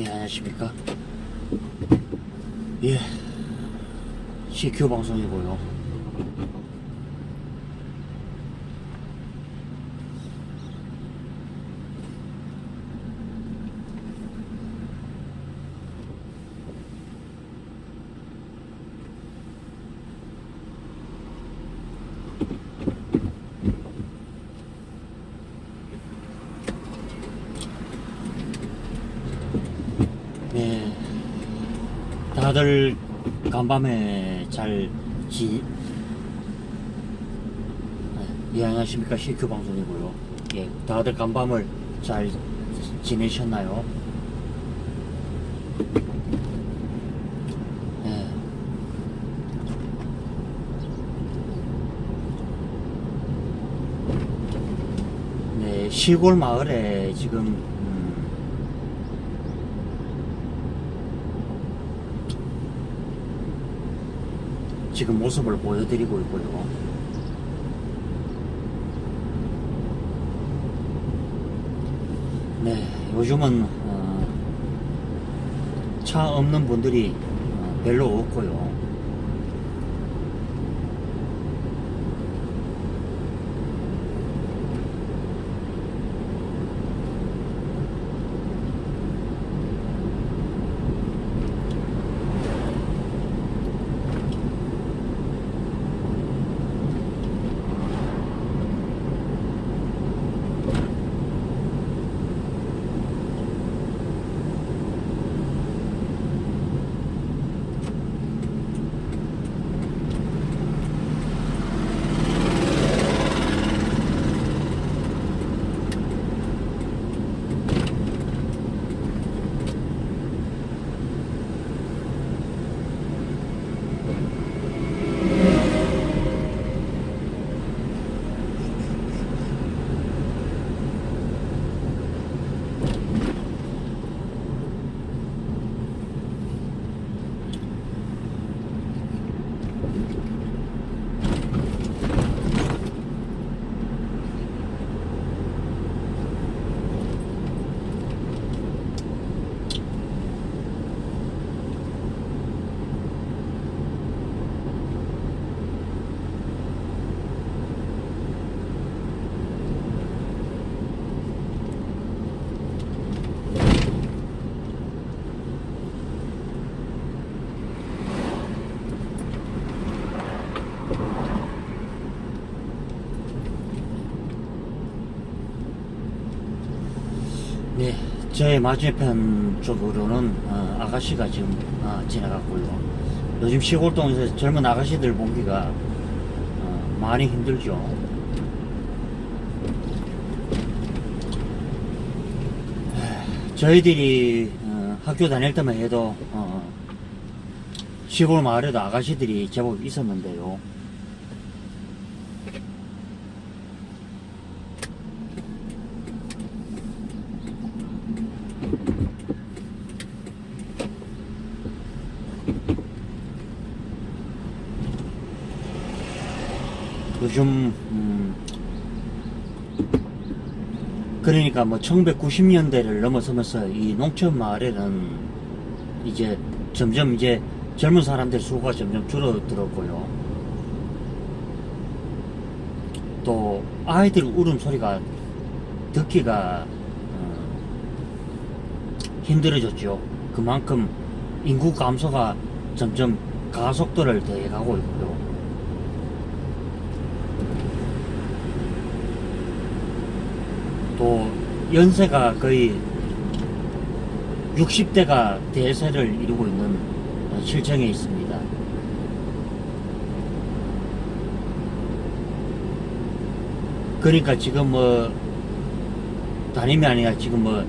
예, 안녕하십니까. 예, CQ 방송이고요. 네, 다들 간밤에 잘 지, 예, 안녕하십니까. CQ 방송이고요. 예, 다들 간밤을 잘 지내셨나요? 예. 네, 시골 마을에 지금 음, 지금 모습을 보여드리고 있고요. 네, 요즘은 어, 차 없는 분들이 어, 별로 없고요. 네, 저의 맞은편 쪽으로는 어, 아가씨가 지금 어, 지나갔고요. 요즘 시골동에서 젊은 아가씨들 보기가 어, 많이 힘들죠. 에, 저희들이 어, 학교 다닐 때만 해도 어, 시골 마을에도 아가씨들이 제법 있었는데요. 요즘 음, 그러니까 뭐 1990년대를 넘어서면서 이 농촌 마을에는 이제 점점 이제 젊은 사람들 수가 점점 줄어들었고요. 또 아이들 울음소리가 듣기가 어, 힘들어졌죠. 그만큼 인구 감소가 점점 가속도를 더해가고 있고요. 또 연세가 거의 60대가 대세를 이루고 있는 어, 실정에 있습니다. 그러니까 지금 뭐 단임이 아니라 지금 뭐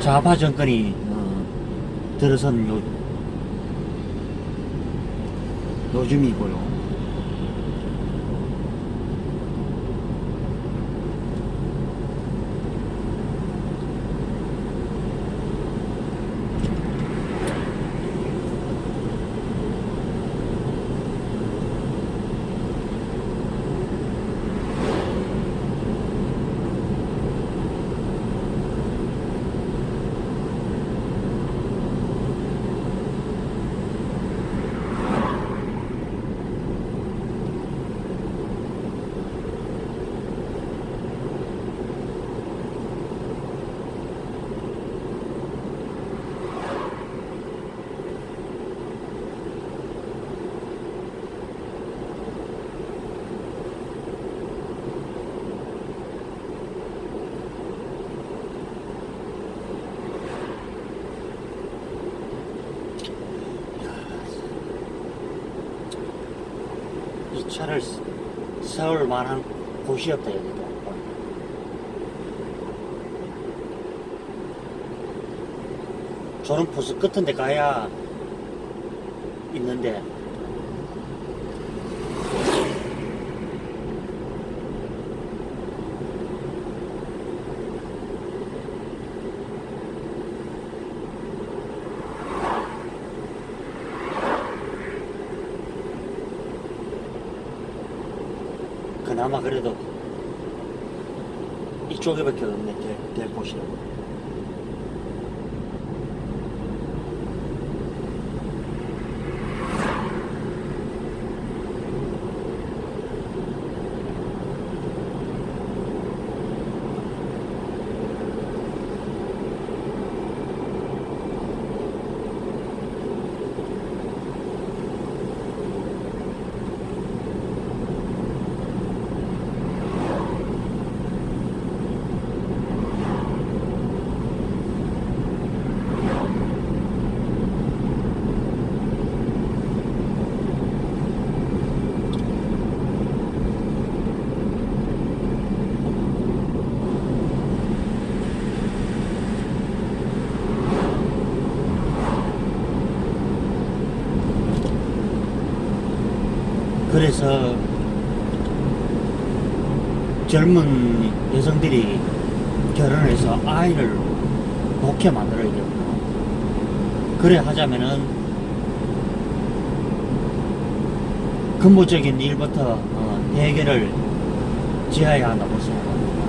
좌파 정권이 어, 들어선 요 요즘이고요. 차를 세- 세울 만한 곳이 없다 여기도. 저런 포스 끝은 데 가야 있는데 그나마 그래도 이쪽에밖 그래서 젊은 여성들이 결혼해서 아이를 놓게 만들어야 되거든요. 그래 하자면은 근본적인 일부터 어, 해결을 지어야 한다고 생각합니다.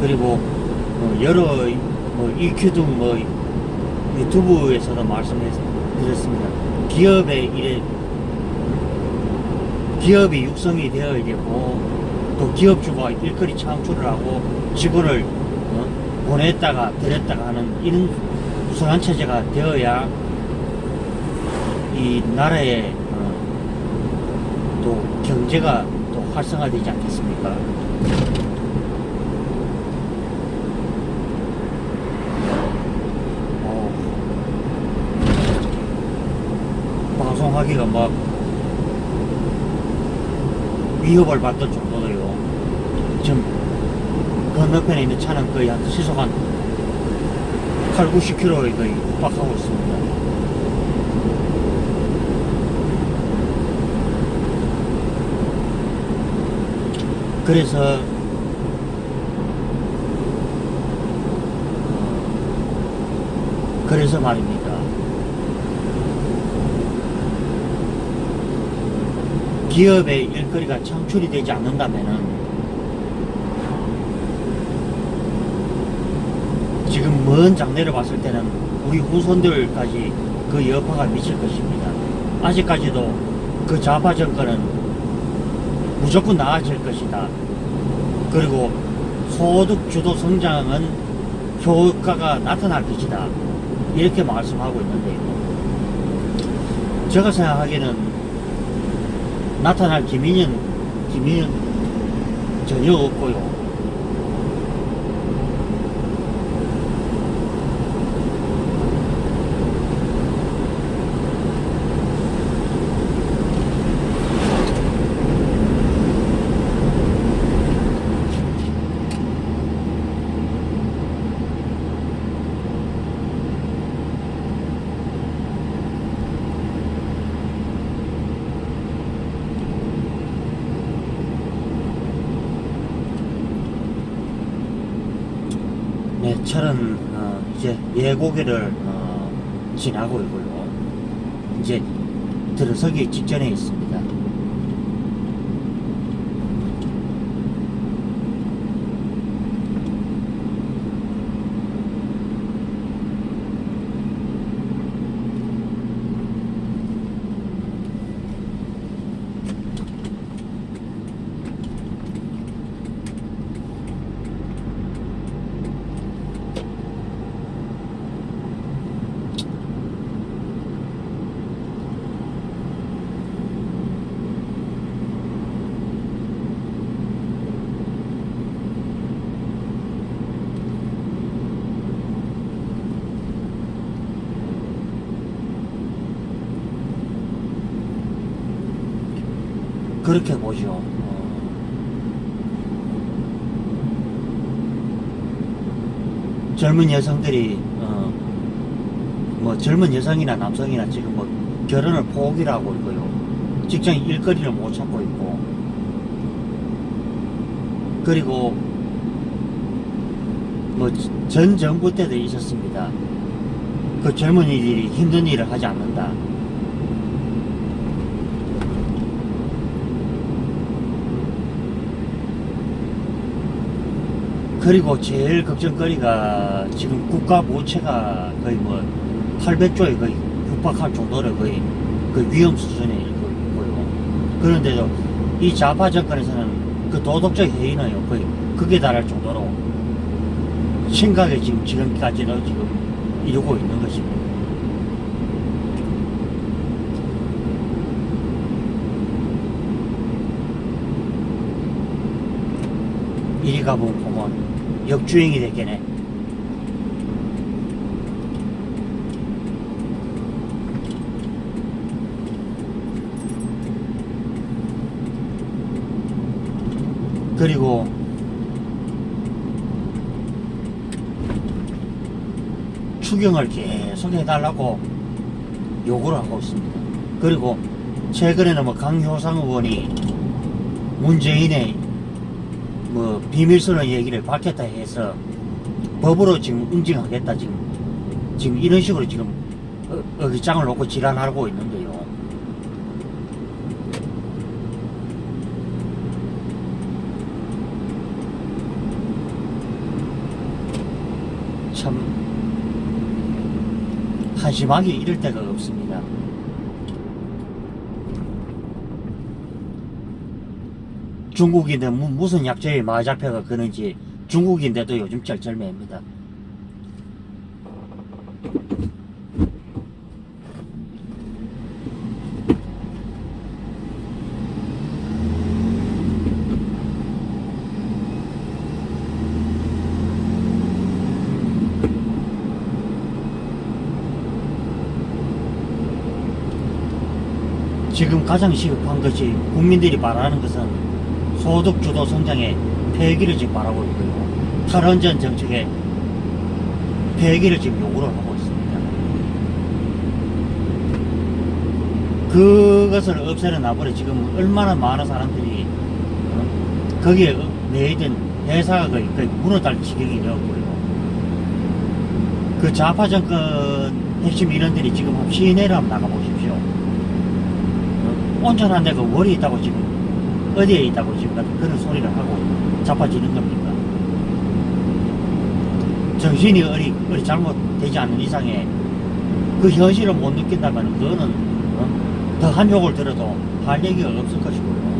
그리고 어, 여러 뭐 EQ 등뭐 유튜브에서도 말씀드렸습니다. 기업의 일에 기업이 육성이 되어야 되고 또 기업주가 일거리 창출을 하고 직원을 어, 보냈다가 들였다가 하는 이런 우선한 체제가 되어야 이 나라의 어, 또 경제가 또 활성화되지 않겠습니까? 어, 방송하기가 막 위협을 받을 정도로요. 지금 건너편에 있는 차는 거의 한 시속 한 8, 90km에 거의 육박하고 있습니다. 그래서 어, 그래서 말입니다. 기업의 일거리가 창출이 되지 않는다면은 지금 먼 장래를 봤을 때는 우리 후손들까지 그 여파가 미칠 것입니다. 아직까지도 그 좌파 정권은 무조건 나아질 것이다. 그리고 소득 주도 성장은 효과가 나타날 것이다. 이렇게 말씀하고 있는데요. 제가 생각하기에는 나타날 기미는 기미는 전혀 없고요. 네, 차는 어, 이제 예고기를 어, 지나고 있고요. 이제 들어서기 직전에 있습니다. 젊은 여성들이 어, 뭐 젊은 여성이나 남성이나 지금 뭐 결혼을 포기를 하고 있고요. 직장 일거리를 못 찾고 있고 그리고 뭐 전 정부 때도 있었습니다. 그 젊은이들이 힘든 일을 하지 않는다. 그리고 제일 걱정거리가 지금 국가 부채가 거의 뭐 800조에 거의 육박할 정도로 거의 그 위험 수준에 있고요. 그런데도 이 좌파 정권에서는 그 도덕적 해이는요 거의 극에 달할 정도로 심각하게 지금 지금까지도 지금 이루고 있는 것입니다. 이리 가보면 보면 역주행이 되겠네. 그리고 추경을 계속 해달라고 요구를 하고 있습니다. 그리고 최근에는 뭐 강효상 의원이 문재인의 뭐 비밀스러운 얘기를 밝혔다 해서 법으로 지금 응징하겠다 지금 지금 이런 식으로 지금 어, 어기장을 놓고 지랄하고 있는데요. 참 한심하게 이럴 데가 없습니다. 중국인데 무- 무슨 많이 잡혀가 그런지 중국인데도 요즘 쩔쩔매입니다. 지금 가장 시급한 것이 국민들이 바라는 것은 소득 주도 성장의 폐기를 지금 바라고 있고요. 탈원전 정책의 폐기를 지금 요구를 하고 있습니다. 그것을 없애는 나버려 지금 얼마나 많은 사람들이 어? 거기에 매이든 회사가 거의, 거의 무너질 지경이 되었고요. 그 좌파 정권 핵심 인원들이 지금 시내를 한번 나가보십시오. 어? 온전한 데가 월이 있다고 지금 어디에 있다고 지금 그런 소리를 하고 자빠지는 겁니까? 정신이 어리, 어리 잘못되지 않는 이상에 그 현실을 못 느낀다면 그거는 어? 더 한 욕을 들어도 할 얘기가 없을 것이고요.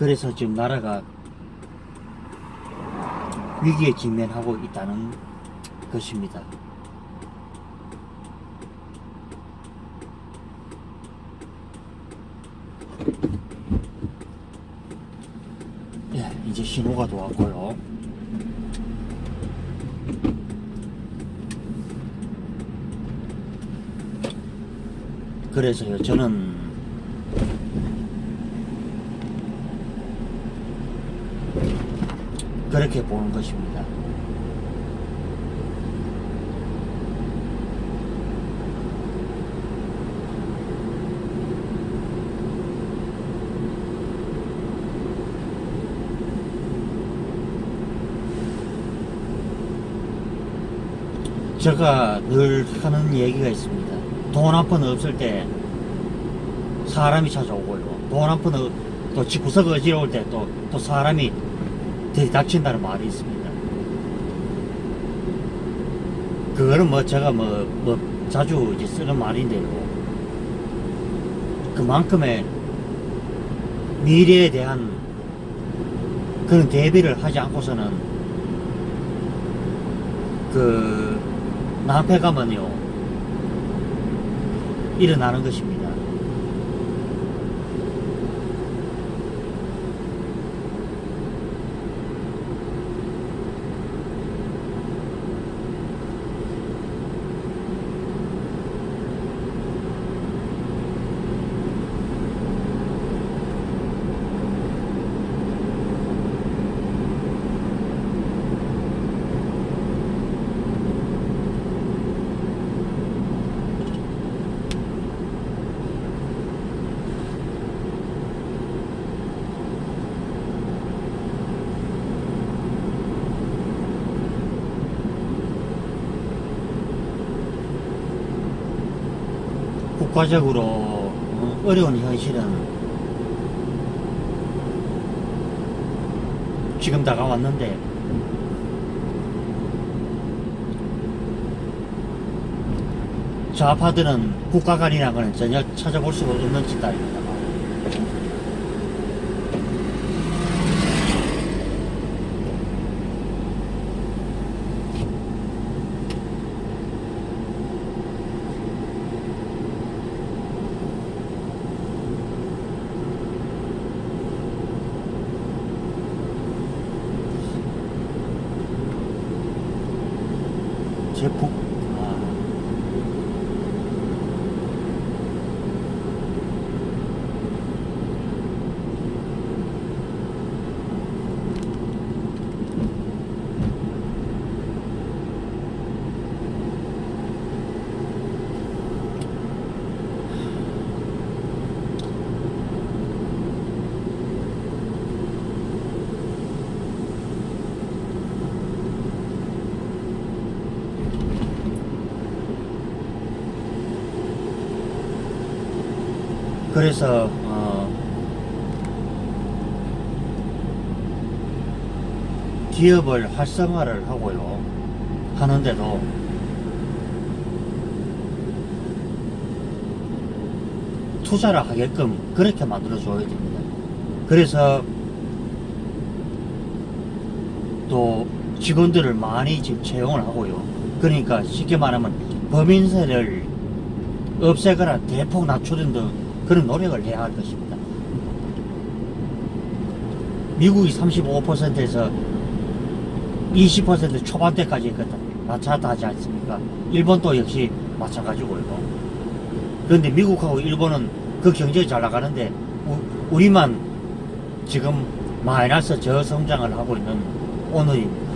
그래서 지금 나라가 위기에 직면하고 있다는 것입니다. 예, 이제 신호가 들어왔고요. 그래서요, 저는 그렇게 보는 것입니다. 제가 늘 하는 얘기가 있습니다. 돈 한 푼 없을 때 사람이 찾아오고요. 돈 한 푼, 어- 또 집구석 어지러울 때 또, 또 사람이 들이닥친다는 말이 있습니다. 그거는 뭐 제가 뭐, 뭐 자주 이제 쓰는 말인데요. 그만큼의 미래에 대한 그런 대비를 하지 않고서는 그 낭패감은요 일어나는 것입니다. 국가적으로 어, 어려운 현실은 지금 다가왔는데 좌파들은 국가관이라는 것은 전혀 찾아볼 수가 없는 짓들입니다. 제북 아, 그래서 어, 기업을 활성화를 하고요 하는데도 투자를 하게끔 그렇게 만들어 줘야 됩니다. 그래서 또 직원들을 많이 지금 채용을 하고요. 그러니까 쉽게 말하면 범인세를 없애거나 대폭 낮추는 등 그런 노력을 해야 할 것입니다. 미국이 35%에서 20% 초반대까지 하지 않습니까? 일본도 역시 마찬가지고요. 그런데 미국하고 일본은 그 경제 잘 나가는데 우, 우리만 지금 마이너스 저성장을 하고 있는 오늘입니다.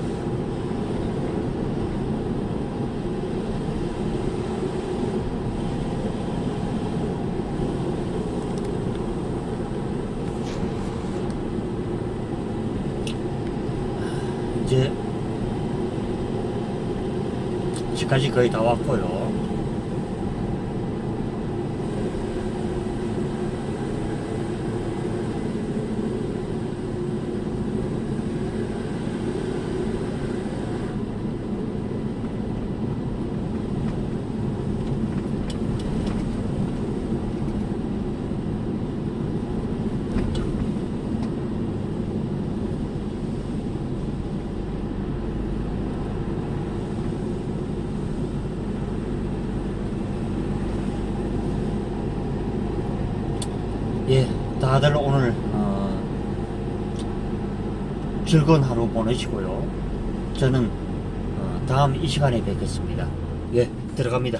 이제 집까지 거의 다 왔고요. 예, 다들 오늘 어, 즐거운 하루 보내시고요. 저는 어, 다음 이 시간에 뵙겠습니다. 예, 들어갑니다.